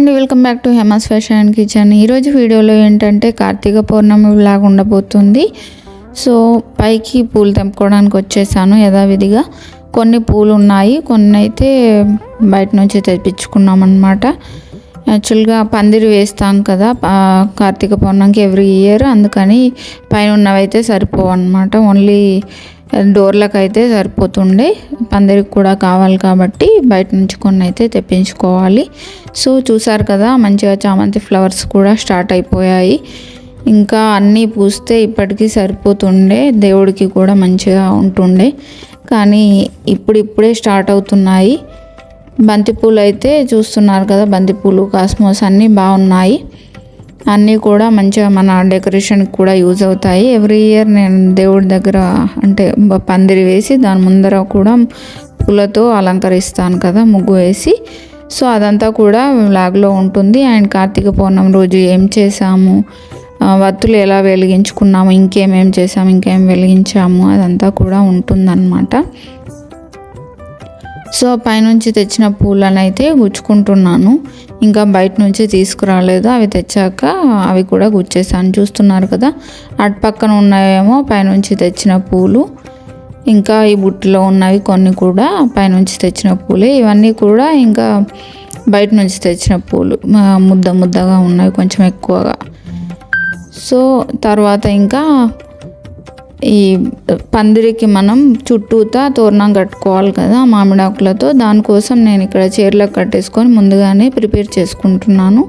అండి welcome back to Hema's fashion kitchen. ఈరోజు వీడియోలో ఏంటంటే కార్తీక పౌర్ణమి లాగా ఉండబోతుంది. సో పైకి పూలు తెంపుకోవడానికి వచ్చేసాను యథావిధిగా. కొన్ని పూలు ఉన్నాయి కొన్ని అయితే బయట నుంచి తెప్పించుకున్నాం అనమాట యాక్చువల్గా పందిరి వేస్తాం కదా కార్తీక పౌర్ణమికి ఎవ్రీ ఇయర్ అందుకని పైన ఉన్నవైతే సరిపోవు అనమాట ఓన్లీ డోర్లకు అయితే సరిపోతుండే. పందిరికి కూడా కావాలి కాబట్టి బయట నుంచి కొన్ని అయితే తెప్పించుకోవాలి. సో చూసారు కదా మంచిగా చామంతి ఫ్లవర్స్ కూడా స్టార్ట్ అయిపోయాయి. ఇంకా అన్నీ పూస్తే ఇప్పటికీ సరిపోతుండే. దేవుడికి కూడా మంచిగా ఉంటుండే. కానీ ఇప్పుడు ఇప్పుడే స్టార్ట్ అవుతున్నాయి. బంతిపూలు అయితే చూస్తున్నారు కదా బంతిపూలు కాస్మోస్ అన్నీ బాగున్నాయి. అన్నీ కూడా మంచిగా మన డెకరేషన్కి కూడా యూజ్ అవుతాయి. ఎవ్రీ ఇయర్ నేను దేవుడి దగ్గర అంటే పందిరి వేసి దాని ముందర కూడా పూలతో అలంకరిస్తాను కదా ముగ్గు వేసి. సో అదంతా కూడా లాగ్లో ఉంటుంది. అండ్ కార్తీక పౌర్ణమి రోజు ఏం చేసాము? వత్తులు ఎలా వెలిగించుకున్నాము? ఇంకేమేం చేసాము? ఇంకేం వెలిగించాము? అదంతా కూడా ఉంటుందన్నమాట. సో పైనుంచి తెచ్చిన పూలను అయితే గుచ్చుకుంటున్నాను. ఇంకా బయట నుంచి తీసుకురాలేదు. అవి తెచ్చాక అవి కూడా గుచ్చేసాను. చూస్తున్నారు కదా అటు పక్కన ఉన్నాయేమో పైనుంచి తెచ్చిన పూలు. ఇంకా ఈ బుట్టిలో ఉన్నవి కొన్ని కూడా పైనుంచి తెచ్చిన పూలే. ఇవన్నీ కూడా ఇంకా బయట నుంచి తెచ్చిన పూలు. ముద్ద ముద్దగా ఉన్నాయి కొంచెం ఎక్కువగా. సో తర్వాత ఇంకా ఈ పందిరికి మనం చుట్టూతా తోరణం కట్టుకోవాలి కదా మామిడాకులతో. దానికోసం నేను ఇక్కడ చీరలకు కట్టేసుకొని ముందుగానే ప్రిపేర్ చేసుకుంటున్నాను.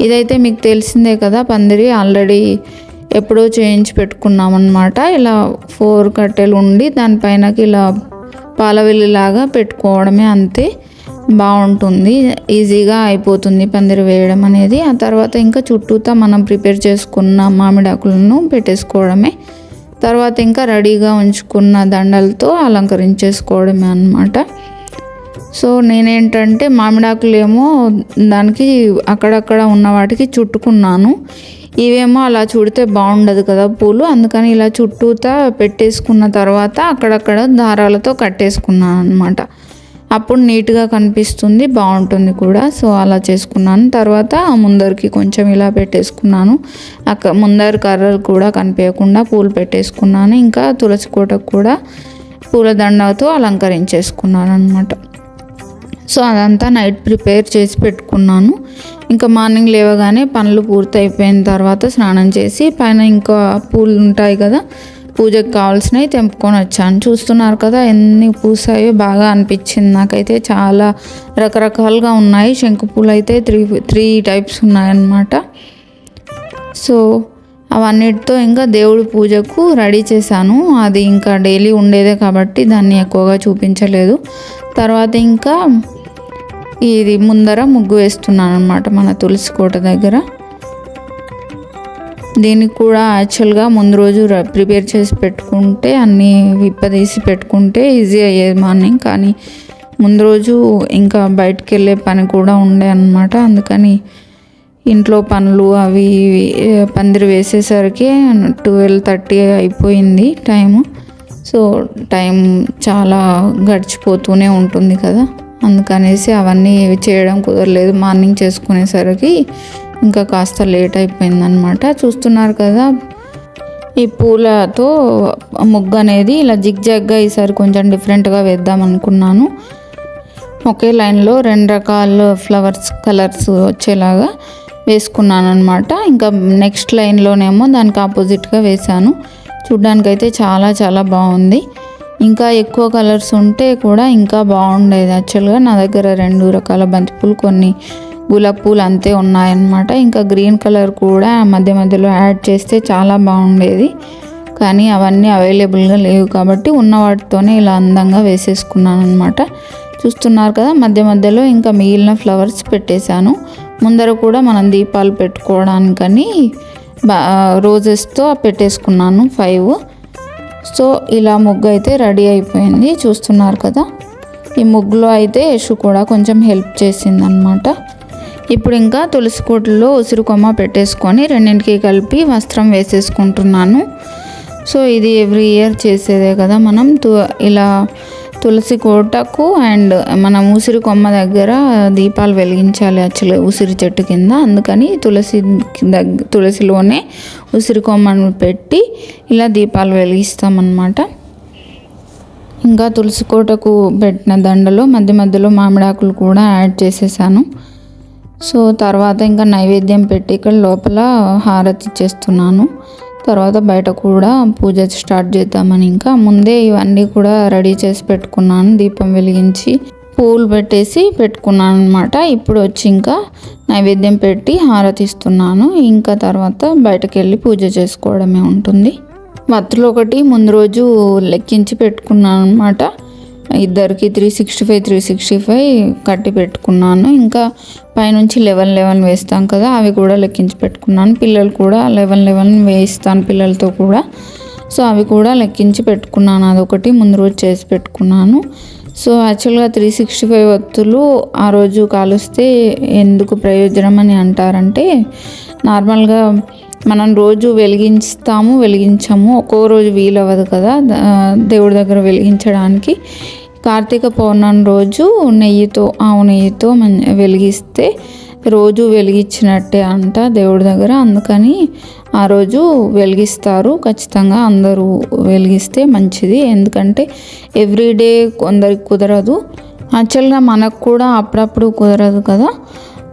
ఇదైతే మీకు తెలిసిందే కదా పందిరి ఆల్రెడీ ఎప్పుడో చేయించి పెట్టుకున్నామన్నమాట. ఇలా ఫోర్ కట్టెలు ఉండి దానిపైనకి ఇలా పాలవెల్లిలాగా పెట్టుకోవడమే అంతే బాగుంటుంది ఈజీగా అయిపోతుంది పందిరి వేయడం అనేది. ఆ తర్వాత ఇంకా చుట్టూతా మనం ప్రిపేర్ చేసుకున్న మామిడాకులను పెట్టేసుకోవడమే. తర్వాత ఇంకా రెడీగా ఉంచుకున్న దండలతో అలంకరించేసుకోవడమే అన్నమాట. సో నేనేంటంటే మామిడాకులేమో దానికి అక్కడక్కడ ఉన్న వాటికి చుట్టుకున్నాను. ఇవేమో అలా చుడితే బాగుండదు కదా పూలు. అందుకని ఇలా చుట్టూతా పెట్టేసుకున్న తర్వాత అక్కడక్కడ దారాలతో కట్టేసుకున్నాను అనమాట అప్పుడు నీట్గా కనిపిస్తుంది బాగుంటుంది కూడా. సో అలా చేసుకున్నాను. తర్వాత ముందరికి కొంచెం ఇలా పెట్టేసుకున్నాను. అక్క ముందర కర్రలు కూడా కనిపించకుండా పూలు పెట్టేసుకున్నాను. ఇంకా తులసి కోటకు కూడా పూలదండతో అలంకరించేసుకున్నాను అనమాట సో అదంతా నైట్ ప్రిపేర్ చేసి పెట్టుకున్నాను. ఇంకా మార్నింగ్ లేవగానే పనులు పూర్తయిపోయిన తర్వాత స్నానం చేసి పైన ఇంకా పూలు ఉంటాయి కదా పూజకు కావాల్సినవి తెంపుకొని వచ్చాను. చూస్తున్నారు కదా ఎన్ని పూసాయో బాగా అనిపించింది నాకైతే. చాలా రకరకాలుగా ఉన్నాయి. శంకు పూలు అయితే త్రీ త్రీ టైప్స్ ఉన్నాయన్నమాట. సో అవన్నిటితో ఇంకా దేవుడి పూజకు రెడీ చేశాను. అది ఇంకా డైలీ ఉండేదే కాబట్టి దాన్ని ఎక్కువగా చూపించలేదు. తర్వాత ఇంకా ఇది ముందర ముగ్గు వేస్తున్నాను అనమాట మన తులసి కోట దగ్గర. దీనికి కూడా యాక్చువల్గా ముందు రోజు ప్రిపేర్ చేసి పెట్టుకుంటే అన్నీ విప్పదీసి పెట్టుకుంటే ఈజీ అయ్యేది మార్నింగ్. కానీ ముందు రోజు ఇంకా బయటికి వెళ్ళే పని కూడా ఉండే అనమాట అందుకని ఇంట్లో పనులు అవి పందిరి వేసేసరికి ట్వెల్వ్ థర్టీ అయిపోయింది టైము. సో టైం చాలా గడిచిపోతూనే ఉంటుంది కదా. అందుకనేసి అవన్నీ చేయడం కుదరలేదు మార్నింగ్ చేసుకునేసరికి. ఇంకా కాస్త లేట్ అయిపోయిందనమాట చూస్తున్నారు కదా ఈ పూలతో ముగ్గు అనేది ఇలా జిగ్జాగ్గా ఈసారి కొంచెం డిఫరెంట్గా వేద్దాం అనుకున్నాను ఒకే లైన్లో రెండు రకాల ఫ్లవర్స్ కలర్స్ వచ్చేలాగా వేసుకున్నాను అనమాట ఇంకా నెక్స్ట్ లైన్లోనేమో దానికి ఆపోజిట్గా వేశాను. చూడ్డానికైతే చాలా చాలా బాగుంది. ఇంకా ఎక్కువ కలర్స్ ఉంటే కూడా ఇంకా బాగుండేది. యాక్చువల్గా నా దగ్గర రెండు రకాల బంతిపూలు కొన్ని గులాబ్ పూలు అంతే ఉన్నాయన్నమాట. ఇంకా గ్రీన్ కలర్ కూడా మధ్య మధ్యలో యాడ్ చేస్తే చాలా బాగుండేది. కానీ అవన్నీ అవైలబుల్గా లేవు కాబట్టి ఉన్న వాటితోనే ఇలా అందంగా వేసేసుకున్నాను అనమాట చూస్తున్నారు కదా మధ్య మధ్యలో ఇంకా మిగిలిన ఫ్లవర్స్ పెట్టేశాను. ముందర కూడా మనం దీపాలు పెట్టుకోవడానికని బా రోజెస్తో పెట్టేసుకున్నాను ఫైవ్. సో ఇలా ముగ్గు అయితే రెడీ అయిపోయింది. చూస్తున్నారు కదా ఈ ముగ్గులో అయితే యశు కూడా కొంచెం హెల్ప్ చేసిందనమాట ఇప్పుడు ఇంకా తులసి కోటలో ఉసిరి కొమ్మ పెట్టేసుకొని రెండింటికి కలిపి వస్త్రం వేసేసుకుంటున్నాను. సో ఇది ఎవ్రీ ఇయర్ చేసేదే కదా మనం. తు ఇలా తులసి కోటకు అండ్ మనం ఉసిరి కొమ్మ దగ్గర దీపాలు వెలిగించాలి యాక్చువల్లీ ఉసిరి చెట్టు కింద. అందుకని తులసి దగ్గర తులసిలోనే ఉసిరి కొమ్మను పెట్టి ఇలా దీపాలు వెలిగిస్తామన్నమాట. ఇంకా తులసి కోటకు పెట్టిన దండలో మధ్య మధ్యలో మామిడాకులు కూడా యాడ్ చేసేసాను. సో తర్వాత ఇంకా నైవేద్యం పెట్టి ఇక్కడ లోపల హారతి ఇచ్చేస్తున్నాను తర్వాత బయట కూడా పూజ స్టార్ట్ చేద్దామని ఇంకా ముందే ఇవన్నీ కూడా రెడీ చేసి పెట్టుకున్నాను. దీపం వెలిగించి పూలు పెట్టేసి పెట్టుకున్నాను అనమాట ఇప్పుడు వచ్చి ఇంకా నైవేద్యం పెట్టి హారతి ఇస్తున్నాను ఇంకా తర్వాత బయటకు వెళ్ళి పూజ చేసుకోవడమే ఉంటుంది. మత్తులు ఒకటి ముందు రోజు లెక్కించి పెట్టుకున్నాను అనమాట ఇద్దరికి three sixty five three sixty five కట్టి పెట్టుకున్నాను. ఇంకా పైనుంచి లెవెన్ లెవెన్ వేస్తాం కదా అవి కూడా లెక్కించి పెట్టుకున్నాను. పిల్లలు కూడా లెవెన్ లెవెన్ వేయిస్తాను పిల్లలతో కూడా. సో అవి కూడా లెక్కించి పెట్టుకున్నాను. అదొకటి ముందు రోజు చేసి పెట్టుకున్నాను. సో యాక్చువల్గా త్రీ సిక్స్టీ ఫైవ్ వత్తులు ఆ రోజు కాలుస్తే ఎందుకు ప్రయోజనం అని అంటారంటే నార్మల్గా మనం రోజు వెలిగిస్తాము వెలిగించాము. ఒక్కో రోజు వీలవ్వదు కదా దేవుడి దగ్గర వెలిగించడానికి. కార్తీక పౌర్ణమి రోజు నెయ్యితో ఆవు నెయ్యితో మం వెలిగిస్తే రోజు వెలిగించినట్టే అంట దేవుడి దగ్గర. అందుకని ఆ రోజు వెలిగిస్తారు. ఖచ్చితంగా అందరూ వెలిగిస్తే మంచిది. ఎందుకంటే ఎవ్రీడే కొందరికి కుదరదు. యాక్చువల్గా మనకు కూడా అప్పుడప్పుడు కుదరదు కదా.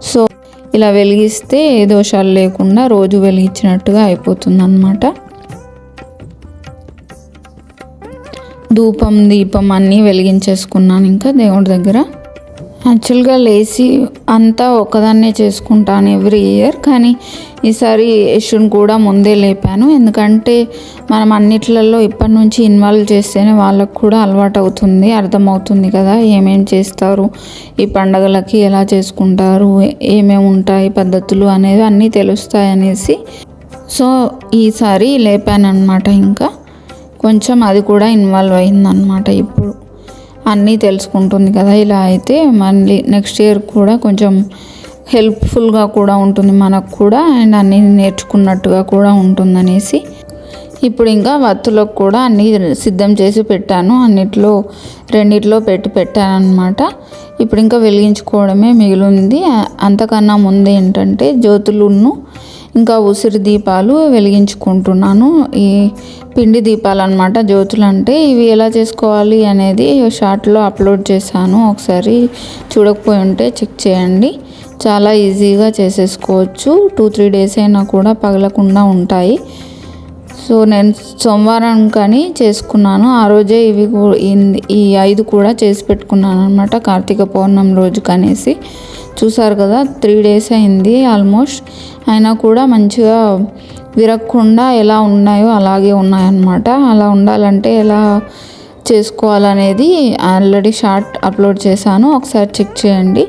సో ఇలా వెలిగిస్తే ఏ దోషాలు లేకుండా రోజు వెలిగించినట్టుగా అయిపోతుంది అనమాట ధూపం దీపం అన్నీ వెలిగించేసుకున్నాను ఇంకా దేవుడి దగ్గర. యాక్చువల్గా లేచి అంతా ఒకదాన్నే చేసుకుంటాను ఎవ్రీ ఇయర్ కానీ ఈసారి యశుని కూడా ముందే లేపాను. ఎందుకంటే మనం అన్నిట్లలో ఇప్పటి నుంచి ఇన్వాల్వ్ చేస్తేనే వాళ్ళకు కూడా అలవాటు అవుతుంది అర్థమవుతుంది కదా ఏమేం చేస్తారు ఈ పండగలకి ఎలా చేసుకుంటారు ఏమేమి ఉంటాయి పద్ధతులు అనేవి అన్నీ తెలుస్తాయి అనేసి సో ఈసారి లేపాను అనమాట ఇంకా. కొంచెం అది కూడా ఇన్వాల్వ్ అయిందనమాట ఇప్పుడు. అన్నీ తెలుసుకుంటుంది కదా. ఇలా అయితే మళ్ళీ నెక్స్ట్ ఇయర్ కూడా కొంచెం హెల్ప్ఫుల్గా కూడా ఉంటుంది మనకు కూడా. అండ్ అన్నీ నేర్చుకున్నట్టుగా కూడా ఉంటుందనేసి. ఇప్పుడు ఇంకా వత్తులకు కూడా అన్నీ సిద్ధం చేసి పెట్టాను. అన్నిట్లో రెండిట్లో పెట్టి పెట్టాను అనమాట ఇప్పుడు ఇంకా వెలిగించుకోవడమే మిగిలింది. అంతకన్నా ముందు ఏంటంటే జ్యోతులును ఇంకా ఉసిరి దీపాలు వెలిగించుకుంటున్నాను. ఈ పిండి దీపాలు అనమాట జ్యోతులు అంటే ఇవి ఎలా చేసుకోవాలి అనేది షార్ట్లో అప్లోడ్ చేశాను. ఒకసారి చూడకపోయి ఉంటే చెక్ చేయండి. చాలా ఈజీగా చేసేసుకోవచ్చు. టూ త్రీ డేస్ అయినా కూడా పగలకుండా ఉంటాయి. సో నేను సోమవారం కానీ చేసుకున్నాను. ఆ రోజే ఇవి ఈ ఐదు కూడా చేసి పెట్టుకున్నాను అనమాట కార్తీక పౌర్ణమి రోజు కనేసి. చూసారు కదా త్రీ డేస్ అయింది ఆల్మోస్ట్. అయినా కూడా మంచిగా విరగకుండా ఎలా ఉన్నాయో అలాగే ఉన్నాయన్నమాట. అలా ఉండాలంటే ఎలా చేసుకోవాలనేది ఆల్రెడీ షార్ట్ అప్లోడ్ చేశాను. ఒకసారి చెక్ చేయండి.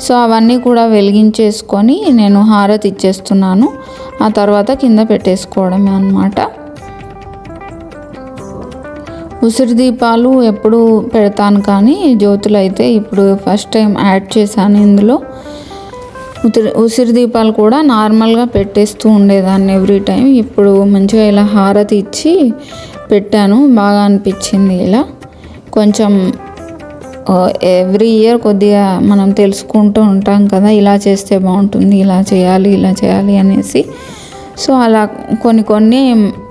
సో అవన్నీ కూడా వెలిగించేసుకొని నేను హారతి ఇచ్చేస్తున్నాను. ఆ తర్వాత కింద పెట్టేసుకోవడమే అన్నమాట. ఉసిరి దీపాలు ఎప్పుడు పెడతాను కానీ జ్యోతులు అయితే ఇప్పుడు ఫస్ట్ టైం యాడ్ చేశాను ఇందులో. ఉసిరి ఉసిరి దీపాలు కూడా నార్మల్గా పెట్టేస్తూ ఉండేదాన్ని ఎవ్రీ టైం ఇప్పుడు మంచిగా ఇలా హారతి ఇచ్చి పెట్టాను. బాగా అనిపించింది ఇలా. కొంచెం ఎవ్రీ ఇయర్ కొద్దిగా మనం తెలుసుకుంటూ ఉంటాం కదా ఇలా చేస్తే బాగుంటుంది ఇలా చేయాలి ఇలా చేయాలి అనేసి. సో అలా కొన్ని కొన్ని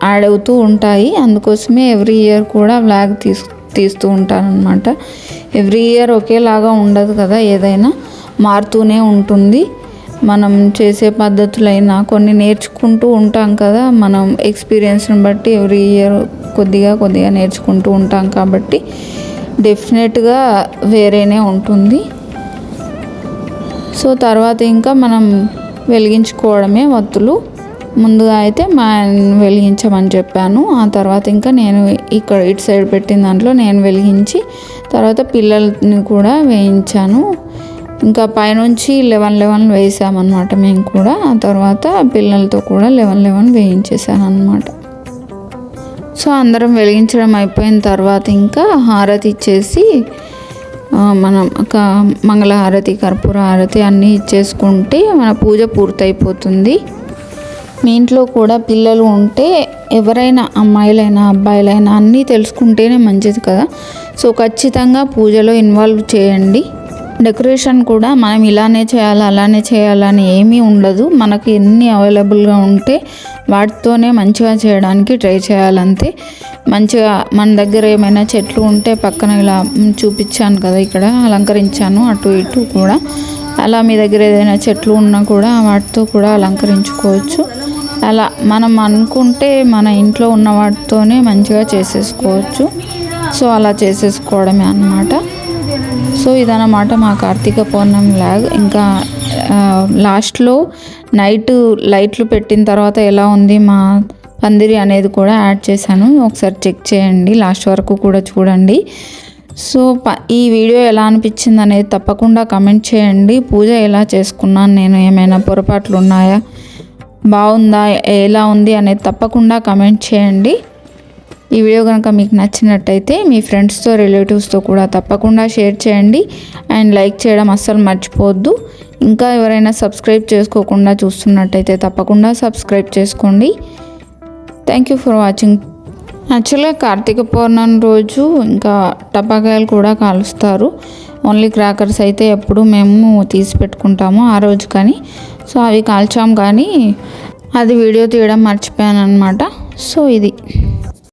యాడ్ అవుతూ ఉంటాయి. అందుకోసమే ఎవ్రీ ఇయర్ కూడా వ్లాగ్ తీసు తీస్తూ ఉంటాను అనమాట ఎవ్రీ ఇయర్ ఒకేలాగా ఉండదు కదా ఏదైనా మారుతూనే ఉంటుంది. మనం చేసే పద్ధతులైనా కొన్ని నేర్చుకుంటూ ఉంటాం కదా. మనం ఎక్స్పీరియన్స్ని బట్టి ఎవ్రీ ఇయర్ కొద్దిగా కొద్దిగా నేర్చుకుంటూ ఉంటాం కాబట్టి డెఫినెట్గా వేరేనే ఉంటుంది. సో తర్వాత ఇంకా మనం వెలిగించుకోవడమే వత్తులు. ముందుగా అయితే మా ఆయన వెలిగించమని చెప్పాను. ఆ తర్వాత ఇంకా నేను ఇక్కడ ఇటు సైడ్ పెట్టిన దాంట్లో నేను వెలిగించి తర్వాత పిల్లల్ని కూడా వేయించాను. ఇంకా పైనుంచి లెవెన్ లెవెన్ వేసామన్నమాట మేము కూడా. ఆ తర్వాత పిల్లలతో కూడా లెవెన్ లెవెన్ వేయించేసాను అనమాట సో అందరం వెలిగించడం అయిపోయిన తర్వాత ఇంకా హారతి ఇచ్చేసి మనం ఒక మంగళహారతి కర్పూర హారతి అన్నీ ఇచ్చేసుకుంటే మన పూజ పూర్తయిపోతుంది. మీ ఇంట్లో కూడా పిల్లలు ఉంటే ఎవరైనా అమ్మాయిలైనా అబ్బాయిలైనా అన్నీ తెలుసుకుంటేనే మంచిది కదా. సో ఖచ్చితంగా పూజలో ఇన్వాల్వ్ చేయండి. డెకరేషన్ కూడా మనం ఇలానే చేయాలి అలానే చేయాలని ఏమీ ఉండదు. మనకి ఎన్ని అవైలబుల్గా ఉంటే వాటితోనే మంచిగా చేయడానికి ట్రై చేయాలంతే మంచిగా మన దగ్గర ఏమైనా చెట్లు ఉంటే పక్కన ఇలా చూపించాను కదా ఇక్కడ అలంకరించాను అటు ఇటు కూడా. అలా మీ దగ్గర ఏదైనా చెట్లు ఉన్నా కూడా వాటితో కూడా అలంకరించుకోవచ్చు. అలా మనం అనుకుంటే మన ఇంట్లో ఉన్న వాటితోనే మంచిగా చేసేసుకోవచ్చు. సో అలా చేసేసుకోవడమే అన్నమాట. సో ఇదన్నమాట మా కార్తీక పౌర్ణమి లాగ్. ఇంకా లాస్ట్లో నైట్ లైట్లు పెట్టిన తర్వాత ఎలా ఉంది మా పందిరి అనేది కూడా యాడ్ చేశాను. ఒకసారి చెక్ చేయండి లాస్ట్ వరకు కూడా చూడండి. సో ప ఈ వీడియో ఎలా అనిపించింది అనేది తప్పకుండా కమెంట్ చేయండి. పూజ ఎలా చేసుకున్నాను నేను ఏమైనా పొరపాట్లు ఉన్నాయా? బాగుందా? ఎలా ఉంది అనేది తప్పకుండా కమెంట్ చేయండి. ఈ వీడియో కనుక మీకు నచ్చినట్టయితే మీ ఫ్రెండ్స్తో రిలేటివ్స్తో కూడా తప్పకుండా షేర్ చేయండి. అండ్ లైక్ చేయడం అస్సలు మర్చిపోవద్దు. ఇంకా ఎవరైనా సబ్స్క్రైబ్ చేసుకోకుండా చూస్తున్నట్టయితే తప్పకుండా సబ్స్క్రైబ్ చేసుకోండి. థ్యాంక్ యూ ఫర్ వాచింగ్ యాక్చువల్గా కార్తీక పౌర్ణమి రోజు ఇంకా టపాకాయలు కూడా కాలుస్తారు. ఓన్లీ క్రాకర్స్ అయితే ఎప్పుడు మేము తీసి పెట్టుకుంటాము ఆ రోజు కానీ. సో అవి కాల్చాం కానీ అది వీడియో తీయడం మర్చిపోయాను అనమాట సో ఇది.